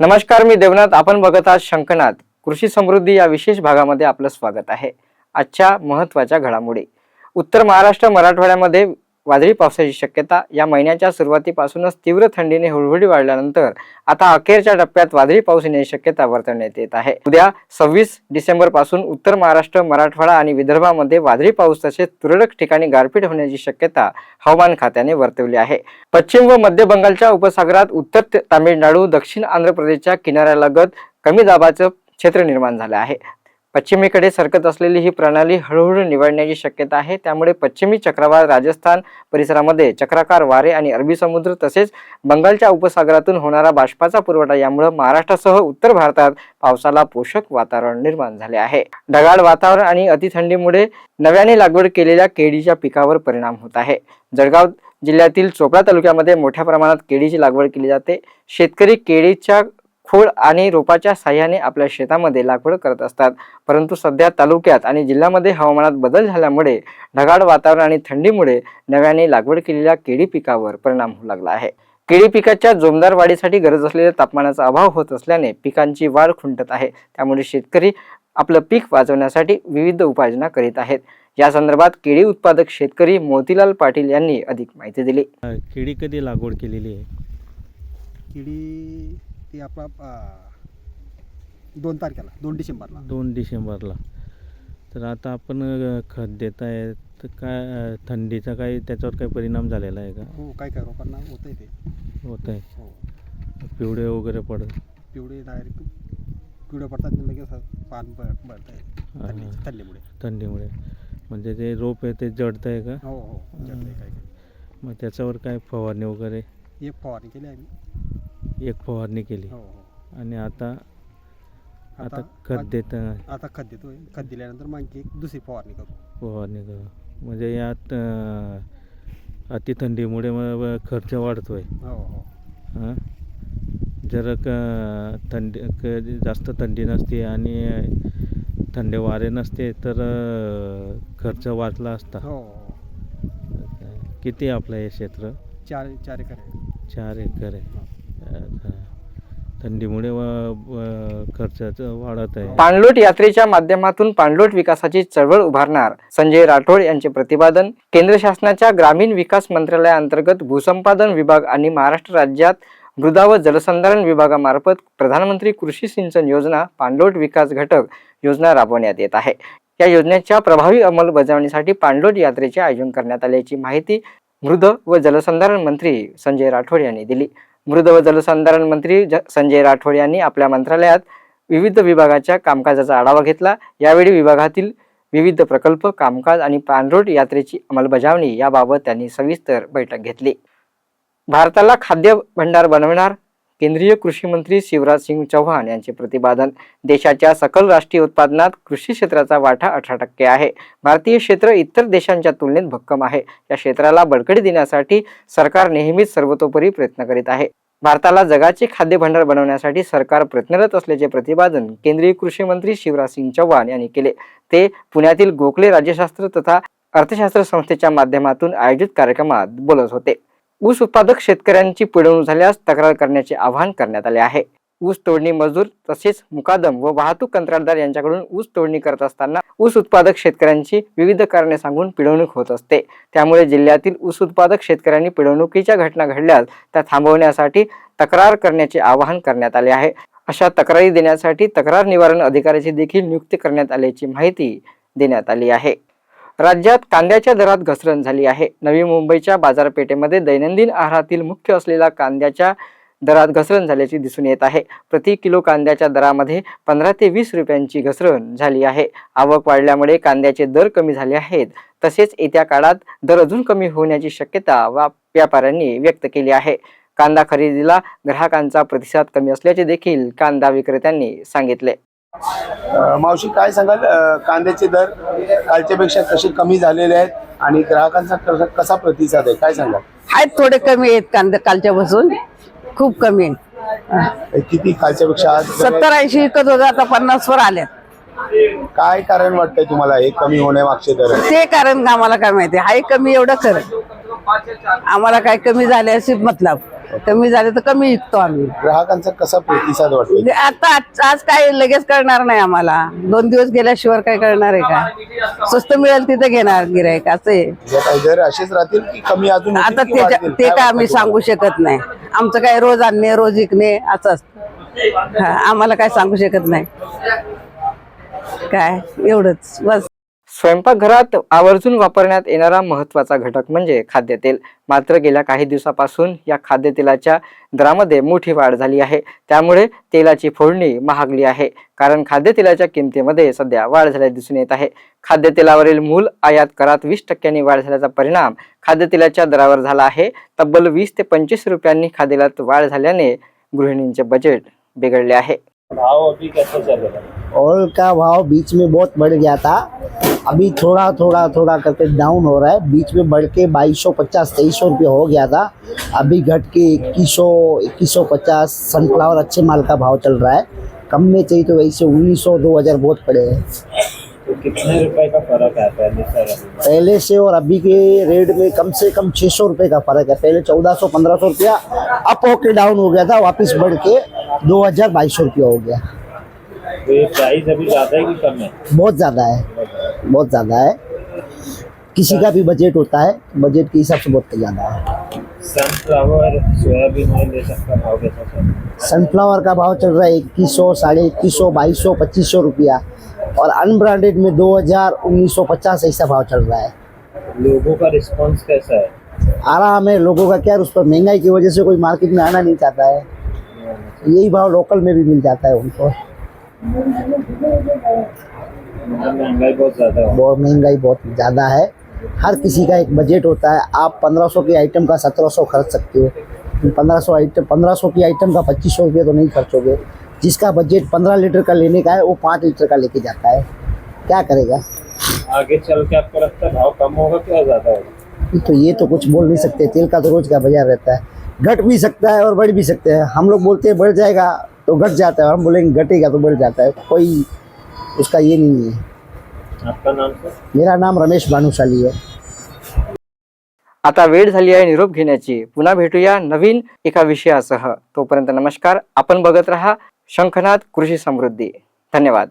नमस्कार मी देवनाथ. आपण बघत आहात शंकनाथ कृषी समृद्धी या विशेष भागामध्ये आपलं स्वागत आहे. आजच्या महत्त्वाच्या घडामोडी. उत्तर महाराष्ट्र मराठवाड्यामध्ये वादळी पावसाची शक्यता या महिन्याच्या सुरुवातीपासूनच तीव्र थंडीने हुळहुळी वाढल्यानंतर आता अखेरच्या टप्प्यात वादळी पाऊस येण्याची शक्यता वर्तवण्यात येत आहे. उद्या सव्वीस डिसेंबरपासून उत्तर महाराष्ट्र मराठवाडा आणि विदर्भामध्ये वादळी पाऊस तसेच तुरळक ठिकाणी गारपीट होण्याची शक्यता हवामान खात्याने वर्तवली आहे. पश्चिम व मध्य बंगालच्या उपसागरात उत्तर तामिळनाडू दक्षिण आंध्र प्रदेशच्या किनाऱ्यालगत कमी दाबाचं क्षेत्र निर्माण झालं आहे. पश्चिमेकडे सरकत असलेली ही प्रणाली हळूहळू निवडण्याची शक्यता आहे. त्यामुळे पश्चिमी चक्रवात राजस्थान परिसरामध्ये चक्राकार वारे आणि अरबी समुद्र तसेच बंगालच्या उपसागरातून होणारा बाष्पाचा पुरवठा यामुळे महाराष्ट्रासह उत्तर भारतात पावसाला पोषक वातावरण निर्माण झाले आहे. ढगाळ वातावरण आणि अतिथंडीमुळे नव्याने लागवड केलेल्या केळीच्या पिकावर परिणाम होत आहे. जळगाव जिल्ह्यातील चोपडा तालुक्यामध्ये मोठ्या प्रमाणात केळीची लागवड केली जाते. शेतकरी केळीच्या खोड आणि रोपाच्या साह्याने आपल्या शेतामध्ये लागवड करत असतात. परंतु सध्या तालुक्यात आणि जिल्ह्यामध्ये हवामानात बदल झाल्यामुळे ढगाळ वातावरण आणि थंडीमुळे नव्याने लागवड केलेल्या केळी पिकावर परिणाम होऊ लागला आहे. केळी पिकाच्या जोमदार वाढीसाठी गरज असलेल्या तापमानाचा अभाव होत असल्याने पिकांची वाढ खुंटत आहे. त्यामुळे शेतकरी आपलं पीक वाचवण्यासाठी विविध उपाययोजना करीत आहेत. या संदर्भात केळी उत्पादक शेतकरी मोतीलाल पाटील यांनी अधिक माहिती दिली. केळी कधी लागवड केलेली आहे? किडी ती आपला दोन तारखेला दोन डिसेंबरला. दोन डिसेंबरला. तर आता आपण अ, खत देत आहे तर काय अ, थंडीचा काही त्याच्यावर काही परिणाम झालेला आहे का? हो काय काय रोपांना होत आहे ते. होत आहे हो. पिवळे वगैरे पडत? पिवळे डायरेक्ट पिवळे पडतात आणि लगेच पान बळत आहे थंडी. थंडीमुळे. थंडीमुळे. म्हणजे ते रोप आहे ते जडत आहे का? हो हो. जडलंय काय काय मग त्याच्यावर काय फवारणी वगैरे? एक फवारणी केली आम्ही. एक फवारणी केली. हो हो. आणि आता आता खत देत आता खत देतोय. खत दिल्यानंतर मग एक दुसरी फवारणी करू. फवारणी करू. म्हणजे यात अ, अतिथंडीमुळे मग खर्च वाढतोय. हो हो. हां? जर क थंडी क जास्त थंडी नसते आणि थंडे वारे नसते तर अ, खर्च वाचला असता. हो हो. किती आपलं हे क्षेत्र? चार चार एकर आहे. चार एकर आहे. थंडीमुळे खर्चाचं वाढत आहे. पाणलोट यात्रेच्या माध्यमातून पाणलोट विकासाची चळवळ उभारणार संजय राठोड यांचे प्रतिपादन केंद्र शासनाच्या ग्रामीण विकास मंत्रालयाअंतर्गत भूसंपादन विभाग आणि महाराष्ट्र राज्यात मृदा व जलसंधारण विभागामार्फत प्रधानमंत्री कृषी सिंचन योजना पाणलोट विकास घटक योजना राबवण्यात येत आहे. या योजनेच्या प्रभावी अंमलबजावणीसाठी पाणलोट यात्रेचे आयोजन करण्यात आल्याची माहिती मृद व जलसंधारण मंत्री संजय राठोड यांनी दिली. मृद व जलसंधारण मंत्री ज- संजय राठोड यांनी आपल्या मंत्रालयात विविध विभागाच्या कामकाजाचा आढावा घेतला. यावेळी विभागातील विविध प्रकल्प कामकाज आणि पानरोड यात्रेची अंमलबजावणी याबाबत त्यांनी सविस्तर बैठक घेतली. भारताला खाद्य भंडार बनवणार केंद्रीय कृषी मंत्री शिवराज सिंग चौहान यांचे प्रतिपादन देशाच्या सकल राष्ट्रीय उत्पादनात कृषी क्षेत्राचा वाटा अठरा टक्के आहे. भारतीय क्षेत्र इतर देशांच्या तुलनेत भक्कम आहे. या क्षेत्राला बळकटी देण्यासाठी सरकार नेहमीच सर्वतोपरी प्रयत्न करीत आहे. भारताला जगाचे खाद्य भांडार बनवण्यासाठी सरकार प्रयत्नरत असल्याचे प्रतिपादन केंद्रीय कृषी मंत्री शिवराज सिंग चौहान यांनी केले. ते पुण्यातील गोखले राज्यशास्त्र तथा अर्थशास्त्र संस्थेच्या माध्यमातून आयोजित कार्यक्रमात बोलत होते. ऊस उत्पादक शेतकऱ्यांची पिळवणूक झाल्यास तक्रार करण्याचे आवाहन करण्यात आले आहे. ऊस तोडणी मजूर तसेच मुकादम व वाहतूक कंत्राटदार यांच्याकडून ऊस तोडणी करत असताना ऊस उत्पादक शेतकऱ्यांची विविध कारणे सांगून पिळवणूक होत असते. त्यामुळे जिल्ह्यातील ऊस उत्पादक शेतकऱ्यांनी पिळवणुकीच्या घटना घडल्यास त्या थांबवण्यासाठी तक्रार करण्याचे आवाहन करण्यात आले आहे. अशा तक्रारी देण्यासाठी तक्रार निवारण अधिकाऱ्याची देखील नियुक्ती करण्यात आल्याची माहिती देण्यात आली आहे. राज्यात कांद्याच्या दरात घसरण झाली आहे. नवी मुंबईच्या बाजारपेठेमध्ये दैनंदिन आहारातील मुख्य असलेला कांद्याच्या दरात घसरण झाल्याची दिसून येत आहे. प्रति किलो कांद्याच्या दरामध्ये पंधरा ते वीस रुपयांची घसरण झाली आहे. आवक वाढल्यामुळे कांद्याचे दर कमी झाले आहेत. तसेच येत्या काळात दर अजून कमी होण्याची शक्यता वा व्यापाऱ्यांनी व्यक्त केली आहे. कांदा खरेदीला ग्राहकांचा प्रतिसाद कमी असल्याचे देखील कांदा विक्रेत्यांनी सांगितले. मावशी काय सांगाल? कांद्याचे दर कालच्यापेक्षा कसे कमी झालेले आहेत आणि ग्राहकांचा कसा- प्रतिसाद आहे? काय सांगाल? आहेत थोडे कमी आहेत कांदे कालच्या पासून खूप कमी आहेत. किती कालच्यापेक्षा आज सत्तर ऐंशी विकत होते आता पन्नास वर आले काय कारण वाटतंय तुम्हाला हे कमी होण्यामागचे दर? ते कारण आम्हाला काय माहिती हाय कमी एवढं खरं. आम्हाला काय कमी झाले असे मतलब. कमी झाले तर कमी विकतो आम्ही. ग्राहकांचा कसा प्रतिसाद वाटतो? म्हणजे आता आज आज काय लगेच कळणार नाही आम्हाला. दोन दिवस गेल्याशिवाय काय कळणार आहे का? स्वस्त मिळेल तिथे घेणार गिरायक असं आहे. म्हणजे काही दर असेच राहतील की कमी अजून होतील आता की त्याच्या वाढतील? ते काय काय आम्ही वाटतं सांगू शकत नाही. आमचं काय रोज आणणे रोज विकणे असं असतं. हा, आम्हाला काय सांगू शकत नाही. काय? एवढंच. बस. स्वयंपाकघरात आवर्जून वापरण्यात येणारा महत्त्वाचा घटक म्हणजे खाद्यतेल. मात्र गेल्या काही दिवसापासून या खाद्यतेलाच्या दरामध्ये मोठी वाढ झाली आहे. त्यामुळे तेलाची फोडणी महागली आहे. कारण खाद्यतेलाच्या किमतीमध्ये सध्या वाढ झाल्याचे दिसून येत आहे. खाद्यतेलावरील मूल आयात करात वीस टक्क्यांनी वाढ झाल्याचा परिणाम खाद्यतेलाच्या दरावर झाला आहे. तब्बल वीस ते पंचवीस रुपयांनी खाद्यतेलात वाढ झाल्याने गृहिणींचे बजेट बिघडले आहे. ऑयल का भाव बीच में बहुत बढ़ गया था। अभी थोड़ा थोड़ा थोड़ा करके डाउन हो रहा है। बीच में बढ़ के बाईस सौ पचास तेईस सौ रुपये हो गया था। अभी घट के इक्कीस सौ इक्कीस सौ पचास सनफ्लावर अच्छे माल का भाव चल रहा है। कम में चाहिए तो वैसे उन्नीस सौ दो हज़ार बहुत पड़े हैं। तो कितने रुपए का फ़र्क है पहले से और अभी पहले से और अभी के रेट में कम से कम छः सौ रुपये का फ़र्क है। पहले चौदह सौ पंद्रह सौ रुपया अप होके डाउन हो गया था। वापस बढ़ के दो हज़ार बाईस सौ रुपया हो गया। तो ये प्राइस अभी ज़्यादा है कि कम है? बहुत ज़्यादा है। बहुत ज़्यादा है। किसी का भी बजट होता है बजट के हिसाब से बहुत ज़्यादा है। सनफ्लावर सोयाबीन ऑयल ये भाव कैसा चल है? सनफ्लावर का भाव चल रहा है इक्कीस सौ साढ़े इक्कीस सौ बाईस सौ पच्चीस सौ रुपया। और अनब्रांडेड में दो हज़ार उन्नीस सौ पचास ऐसा भाव चल रहा है। लोगों का रिस्पांस कैसा है? आराम है लोगों का क्या उस पर महँगाई की वजह से कोई मार्केट में आना नहीं चाहता है। यही भाव लोकल में भी मिल जाता है उनको। महँगाई बहुत ज़्यादा है बहुत महँगाई बहुत ज़्यादा है। हर किसी का एक बजट होता है। आप 1500 के आइटम का 1700 खर्च सकते हो। 1500 आइटम 1500 की आइटम का 2500 रुपये तो नहीं खर्चोगे। जिसका बजट 15 लीटर का लेने का है वो 5 लीटर का लेके जाता है। क्या करेगा? आगे चल के आपको लगता है भाव कम होगा क्या ज़्यादा होगा? तो ये तो कुछ बोल नहीं सकते। तेल का तो रोज का बाज़ार रहता है। घट भी सकता है और बढ़ भी सकते हैं। हम लोग बोलते हैं बढ़ जाएगा। तो घट जाता है हम बोलेंगे घटेगा तो बढ़ जाता है। कोई उसका ये नहीं है। आपका नाम सर? मेरा नाम रमेश भानुशाली है। आता वेळ झाली आहे निरोप घेण्याची. पुन्हा भेटूया नवीन एका विषयासह. तोपर्यंत नमस्कार. आपण बघत रहा शंखनाथ कृषी समृद्धी. धन्यवाद.